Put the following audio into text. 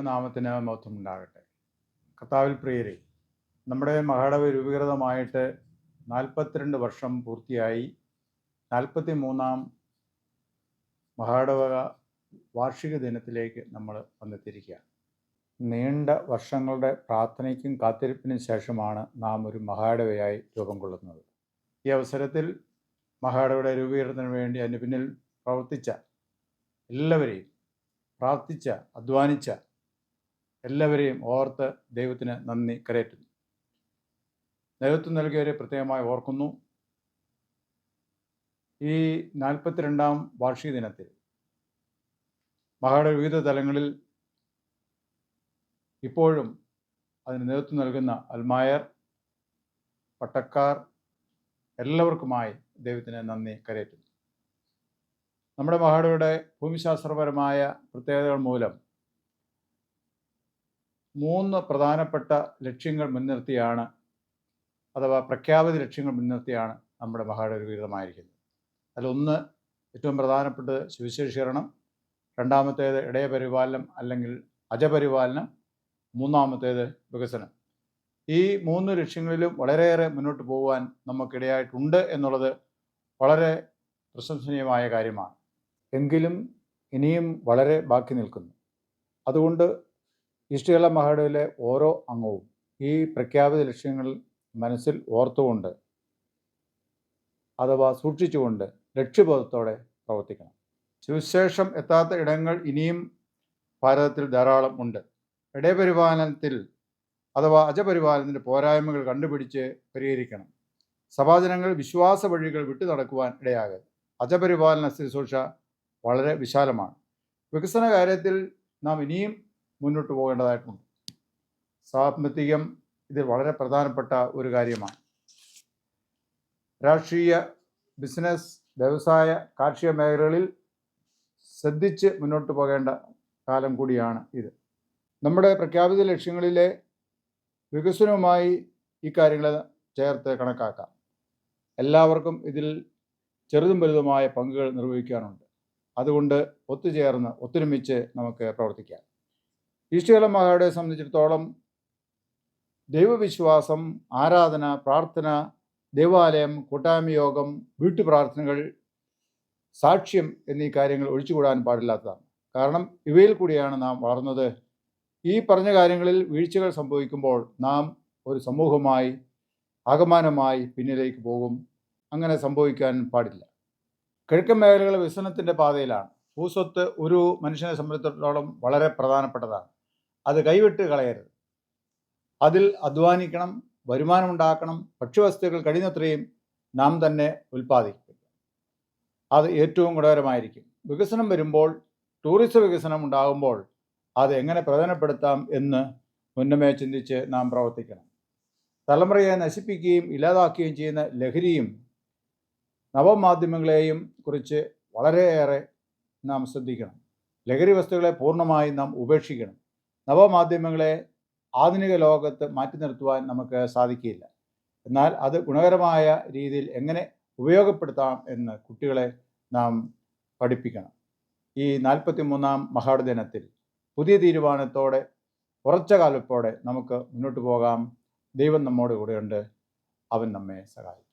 ദൈവനാമത്തിന് മഹത്വം ഉണ്ടാകട്ടെ കർത്താവിൽ പ്രിയരെ നമ്മുടെ മഹാടവ രൂപീകൃതമായിട്ട് നാൽപ്പത്തിരണ്ട് വർഷം പൂർത്തിയായി. നാൽപ്പത്തി മൂന്നാം മഹാടവക വാർഷിക ദിനത്തിലേക്ക് നമ്മൾ വന്നെത്തിയിരിക്കുക നീണ്ട വർഷങ്ങളുടെ പ്രാർത്ഥനയ്ക്കും കാത്തിരിപ്പിനും ശേഷമാണ് നാം ഒരു മഹാടവയായി രൂപം കൊള്ളുന്നത്. ഈ അവസരത്തിൽ മഹാടവയുടെ രൂപീകരണത്തിന് വേണ്ടി അതിന് പിന്നിൽ പ്രവർത്തിച്ച എല്ലാവരെയും പ്രാർത്ഥിച്ച അധ്വാനിച്ച എല്ലാവരെയും ഓർത്ത് ദൈവത്തിന് നന്ദി കരയറ്റുന്നു ദൈവത്വം നൽകിയവരെ പ്രത്യേകമായി ഓർക്കുന്നു. ഈ നാൽപ്പത്തിരണ്ടാം വാർഷിക ദിനത്തിൽ മഹയുടെ വിവിധ തലങ്ങളിൽ ഇപ്പോഴും അതിന് നേതൃത്വം നൽകുന്ന അൽമായർ പട്ടക്കാർ എല്ലാവർക്കുമായി ദൈവത്തിന് നന്ദി കരയറ്റുന്നു നമ്മുടെ മഹാടയുടെ ഭൂമിശാസ്ത്രപരമായ പ്രത്യേകതകൾ മൂലം മൂന്ന് പ്രധാനപ്പെട്ട ലക്ഷ്യങ്ങൾ മുൻനിർത്തിയാണ് അഥവാ പ്രഖ്യാപിത ലക്ഷ്യങ്ങൾ മുൻനിർത്തിയാണ് നമ്മുടെ മഹാട രൂപീകൃതമായിരിക്കുന്നത് അതിലൊന്ന് ഏറ്റവും പ്രധാനപ്പെട്ടത് സുവിശേഷീകരണം രണ്ടാമത്തേത് ഇടയപരിപാലനം അല്ലെങ്കിൽ അജപരിപാലനം മൂന്നാമത്തേത് വികസനം. ഈ മൂന്ന് ലക്ഷ്യങ്ങളിലും വളരെയേറെ മുന്നോട്ട് പോകുവാൻ നമുക്കിടയായിട്ടുണ്ട് എന്നുള്ളത് വളരെ പ്രശംസനീയമായ കാര്യമാണ്. എങ്കിലും ഇനിയും വളരെ ബാക്കി നിൽക്കുന്നു. അതുകൊണ്ട് ഈസ്റ്റ് മഹാടയിലെ ഓരോ അംഗവും ഈ പ്രഖ്യാപിത ലക്ഷ്യങ്ങൾ മനസ്സിൽ ഓർത്തുകൊണ്ട് അഥവാ സൂക്ഷിച്ചുകൊണ്ട് ലക്ഷ്യബോധത്തോടെ പ്രവർത്തിക്കണം. സുവിശേഷം എത്താത്ത ഇടങ്ങൾ ഇനിയും ഭാരതത്തിൽ ധാരാളം ഉണ്ട്. ഇടയപരിപാലനത്തിൽ അഥവാ അജപരിപാലനത്തിന്റെ പോരായ്മകൾ കണ്ടുപിടിച്ച് പരിഹരിക്കണം. സഭാജനങ്ങൾ വിശ്വാസ വഴികൾ വിട്ടു നടക്കുവാൻ ഇടയാകരുത്. അജപരിപാലന ശുശ്രൂഷ വളരെ വിശാലമാണ്. വികസന കാര്യത്തിൽ നാം ഇനിയും മുന്നോട്ട് പോകേണ്ടതായിട്ടുണ്ട്. സാമ്പത്തികം ഇതിൽ വളരെ പ്രധാനപ്പെട്ട ഒരു കാര്യമാണ്. രാഷ്ട്രീയ ബിസിനസ് വ്യവസായ കാർഷിക മേഖലകളിൽ ശ്രദ്ധിച്ച് മുന്നോട്ട് പോകേണ്ട കാലം കൂടിയാണ് ഇത്. നമ്മുടെ പ്രഖ്യാപിത ലക്ഷ്യങ്ങളിലെ വികസനവുമായി ഈ കാര്യങ്ങൾ ചേർത്ത് കണക്കാക്കാം. എല്ലാവർക്കും ഇതിൽ ചെറുതും വലുതുമായ പങ്കുകൾ നിർവഹിക്കാനുണ്ട്. അതുകൊണ്ട് ഒത്തുചേർന്ന് ഒത്തൊരുമിച്ച് നമുക്ക് പ്രവർത്തിക്കാം. ഈശ്വര മഹാടെ സംബന്ധിച്ചിടത്തോളം ദൈവവിശ്വാസം ആരാധന പ്രാർത്ഥന ദേവാലയം കൂട്ടായ്മ യോഗം വീട്ടുപ്രാർത്ഥനകൾ സാക്ഷ്യം എന്നീ കാര്യങ്ങൾ ഒഴിച്ചുകൂടാൻ പാടില്ലാത്തതാണ്. കാരണം ഇവയിൽ കൂടിയാണ് നാം വളർന്നത്. ഈ പറഞ്ഞ കാര്യങ്ങളിൽ വീഴ്ചകൾ സംഭവിക്കുമ്പോൾ നാം ഒരു സമൂഹമായി ആകമാനമായി പിന്നിലേക്ക് പോകും. അങ്ങനെ സംഭവിക്കാൻ പാടില്ല. കിഴക്കൻ മേഖലകൾ വികസനത്തിന്റെ പാതയിലാണ്. ഭൂസ്വത്ത് ഒരു മനുഷ്യനെ സംബന്ധിച്ചിടത്തോളം വളരെ പ്രധാനപ്പെട്ടതാണ്. അത് കൈവിട്ട് കളയരുത്. അതിൽ അധ്വാനിക്കണം വരുമാനമുണ്ടാക്കണം ഭക്ഷ്യവസ്തുക്കൾ കഴിയുന്നത്രയും നാം തന്നെ ഉൽപ്പാദിപ്പിക്കുക. അത് ഏറ്റവും ഗുണകരമായിരിക്കും. വികസനം വരുമ്പോൾ ടൂറിസം വികസനം ഉണ്ടാകുമ്പോൾ അത് എങ്ങനെ പ്രയോജനപ്പെടുത്താം എന്ന് മുന്നമേ ചിന്തിച്ച് നാം പ്രവർത്തിക്കണം. തലമുറയെ നശിപ്പിക്കുകയും ഇല്ലാതാക്കുകയും ചെയ്യുന്ന ലഹരിയും നവമാധ്യമങ്ങളെയും കുറിച്ച് വളരെയേറെ നാം ശ്രദ്ധിക്കണം. ലഹരി വസ്തുക്കളെ പൂർണമായും നാം ഉപേക്ഷിക്കണം. നവമാധ്യമങ്ങളെ ആധുനിക ലോകത്ത് മാറ്റി നിർത്തുവാൻ നമുക്ക് സാധിക്കില്ല എന്നാൽ അത് ഗുണകരമായ രീതിയിൽ എങ്ങനെ ഉപയോഗപ്പെടുത്താം എന്ന് കുട്ടികളെ നാം പഠിപ്പിക്കണം. ഈ നാൽപ്പത്തി മൂന്നാം മഹാട് ദിനത്തിൽ പുതിയ തീരുമാനത്തോടെ ഉറച്ച കാലപ്പോടെ നമുക്ക് മുന്നോട്ട് പോകാം. ദൈവം നമ്മോട് കൂടെയുണ്ട്. അവൻ നമ്മെ സഹായിക്കും.